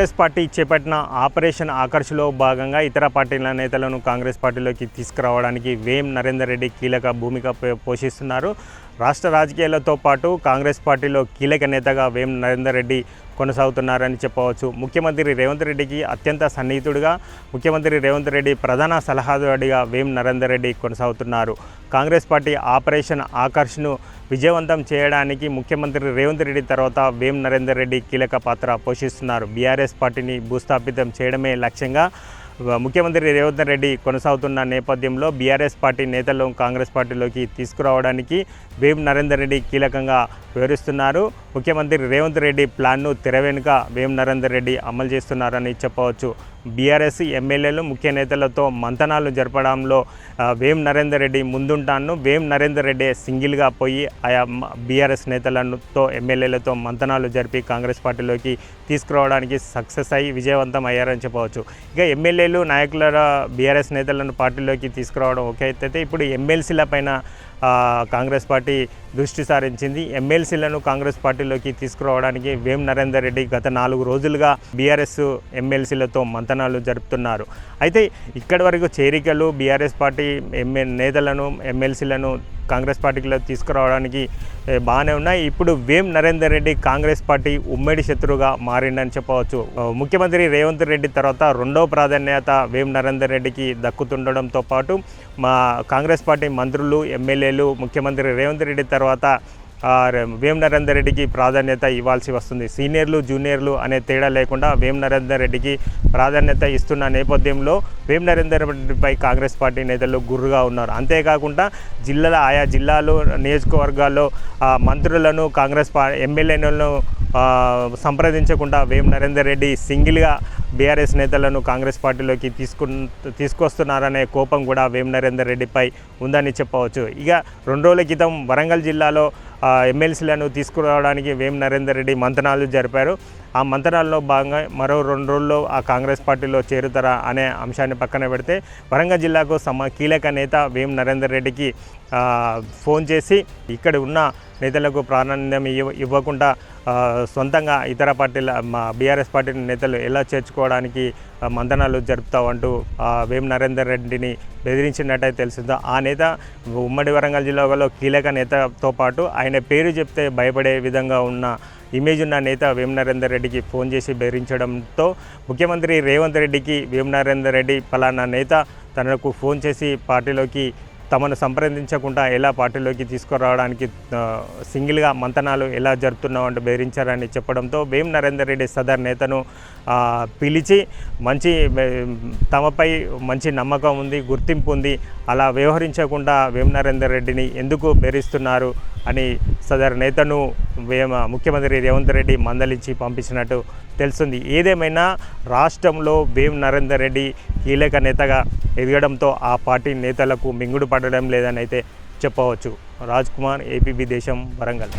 Congress party చేపట్టిన operation ఆకర్షలో భాగంగా ఇతర పార్టీల నేతలను కాంగ్రెస్ పార్టీలోకి తీసుకురావడానికి వేం నరేందర్ రెడ్డి కీలక భూమిక పో- పోషిస్తున్నారు. రాష్ట్ర రాజకీయాలతో పాటు కాంగ్రెస్ పార్టీలో కీలక నేతగా వేం నరేందర్ రెడ్డి కొనసాగుతున్నారని చెప్పవచ్చు. ముఖ్యమంత్రి రేవంత్ రెడ్డికి అత్యంత సన్నిహితుడిగా ముఖ్యమంత్రి రేవంత్ రెడ్డి ప్రధాన సలహాదారుడిగా వేం నరేందర్ రెడ్డి కొనసాగుతున్నారు. కాంగ్రెస్ పార్టీ ఆపరేషన్ ఆకర్ష్ను విజయవంతం చేయడానికి ముఖ్యమంత్రి రేవంత్ రెడ్డి తర్వాత వేం నరేందర్ రెడ్డి కీలక పాత్ర పోషిస్తున్నారు. బీఆర్ఎస్ పార్టీని భూస్థాపితం చేయడమే లక్ష్యంగా ముఖ్యమంత్రి రేవంత్ రెడ్డి కొనసాగుతున్న నేపథ్యంలో బీఆర్ఎస్ పార్టీ నేతలను కాంగ్రెస్ పార్టీలోకి తీసుకురావడానికి వేం నరేందర్ రెడ్డి కీలకంగా వివరిస్తున్నారు ముఖ్యమంత్రి రేవంత్ రెడ్డి ప్లాన్ను తెర వెనుక వేం నరేందర్ రెడ్డి అమలు చేస్తున్నారని చెప్పవచ్చు. బీఆర్ఎస్ ఎమ్మెల్యేలు ముఖ్య నేతలతో మంతనాలు జరపడంలో వేం నరేందర్ రెడ్డి ముందుంటాను వేం నరేందర్ రెడ్డి సింగిల్గా పోయి ఆయా బీఆర్ఎస్ నేతలతో ఎమ్మెల్యేలతో మంతనాలు జరిపి కాంగ్రెస్ పార్టీలోకి తీసుకురావడానికి సక్సెస్ అయ్యి విజయవంతం అయ్యారని చెప్పవచ్చు. ఇక ఎమ్మెల్యేలు నాయకుల బీఆర్ఎస్ నేతలను పార్టీలోకి తీసుకురావడం ఒక అయితే ఇప్పుడు ఎమ్మెల్సీల పైన కాంగ్రెస్ పార్టీ దృష్టి సారించింది. ఎమ్మెల్సీలను కాంగ్రెస్ పార్టీలోకి తీసుకురావడానికి వేం నరేందర్ రెడ్డి గత నాలుగు రోజులుగా బీఆర్ఎస్ ఎమ్మెల్సీలతో మంతనాలు జరుపుతున్నారు. అయితే ఇక్కడి వరకు చేరికలు బీఆర్ఎస్ పార్టీ ఎమ్మె నేతలను ఎమ్మెల్సీలను కాంగ్రెస్ పార్టీలో తీసుకురావడానికి బాగానే ఉన్నాయి. ఇప్పుడు వేం నరేందర్ రెడ్డి కాంగ్రెస్ పార్టీ ఉమ్మడి శత్రువుగా మారిందని చెప్పవచ్చు. ముఖ్యమంత్రి రేవంత్ రెడ్డి తర్వాత రెండవ ప్రాధాన్యత వేం నరేందర్ రెడ్డికి దక్కుతుండడంతో పాటు మా కాంగ్రెస్ పార్టీ మంత్రులు ఎమ్మెల్యేలు ముఖ్యమంత్రి రేవంత్ రెడ్డి తర్వాత వేం నరేందర్ రెడ్డికి ప్రాధాన్యత ఇవ్వాల్సి వస్తుంది. సీనియర్లు జూనియర్లు అనే తేడా లేకుండా వేం నరేందర్ రెడ్డికి ప్రాధాన్యత ఇస్తున్న నేపథ్యంలో వేం నరేందర్ రెడ్డిపై కాంగ్రెస్ పార్టీ నేతలు గుర్రుగా ఉన్నారు. అంతేకాకుండా జిల్లాల ఆయా జిల్లాలు నియోజకవర్గాల్లో మంత్రులను కాంగ్రెస్ పా ఎమ్మెల్యేలను సంప్రదించకుండా వేం నరేందర్ రెడ్డి సింగిల్గా బీఆర్ఎస్ నేతలను కాంగ్రెస్ పార్టీలోకి తీసుకు తీసుకొస్తున్నారనే కోపం కూడా వేం నరేందర్ రెడ్డిపై ఉందని చెప్పవచ్చు. ఇక రెండు రోజుల క్రితం వరంగల్ జిల్లాలో ఎమ్మెల్సీలను తీసుకురావడానికి వేం నరేందర్ రెడ్డి మంతనాలు జరిపారు. ఆ మంతనాల్లో భాగంగా మరో రెండు రోజుల్లో ఆ కాంగ్రెస్ పార్టీలో చేరుతారా అనే అంశాన్ని పక్కన పెడితే వరంగల్ జిల్లాకు సమ కీలక నేత వేం నరేందర్ రెడ్డికి ఫోన్ చేసి ఇక్కడ ఉన్న నేతలకు ప్రాధాన్యం ఇవ్వ ఇవ్వకుండా సొంతంగా ఇతర పార్టీల మా బీఆర్ఎస్ పార్టీ నేతలు ఎలా చేర్చుకోవడానికి మంతనాలు జరుపుతావంటూ వేం నరేందర్ రెడ్డిని బెదిరించినట్టయితే తెలిసిందో ఆ నేత ఉమ్మడి వరంగల్ జిల్లాలో కీలక నేతతో పాటు ఆయన ఆయన పేరు చెప్తే భయపడే విధంగా ఉన్న ఇమేజ్ ఉన్న నేత వేమనరేందర్ రెడ్డికి ఫోన్ చేసి బెదిరించడంతో ముఖ్యమంత్రి రేవంత్ రెడ్డికి వేమనరేందర్ రెడ్డి పలానా నేత తనకు ఫోన్ చేసి పార్టీలోకి తమను సంప్రదించకుండా ఎలా పార్టీలోకి తీసుకురావడానికి సింగిల్గా మంతనాలు ఎలా జరుపుతున్నావు అంటూ బెదిరించారని చెప్పడంతో వేం నరేందర్ రెడ్డి సదర్ నేతను పిలిచి మంచి తమపై మంచి నమ్మకం ఉంది గుర్తింపు ఉంది అలా వ్యవహరించకుండా వేం నరేందర్ రెడ్డిని ఎందుకు బెదిరిస్తున్నారు అని సదర్ నేతను ముఖ్యమంత్రి రేవంత్ రెడ్డి మందలించి పంపించినట్టు తెలుస్తుంది. ఏదేమైనా రాష్ట్రంలో భీమ్ నరేందర్ రెడ్డి కీలక నేతగా ఎదగడంతో ఆ పార్టీ నేతలకు మింగుడు పడడం లేదని అయితే చెప్పవచ్చు. రాజ్ కుమార్ ఏపీబీ దేశం వరంగల్.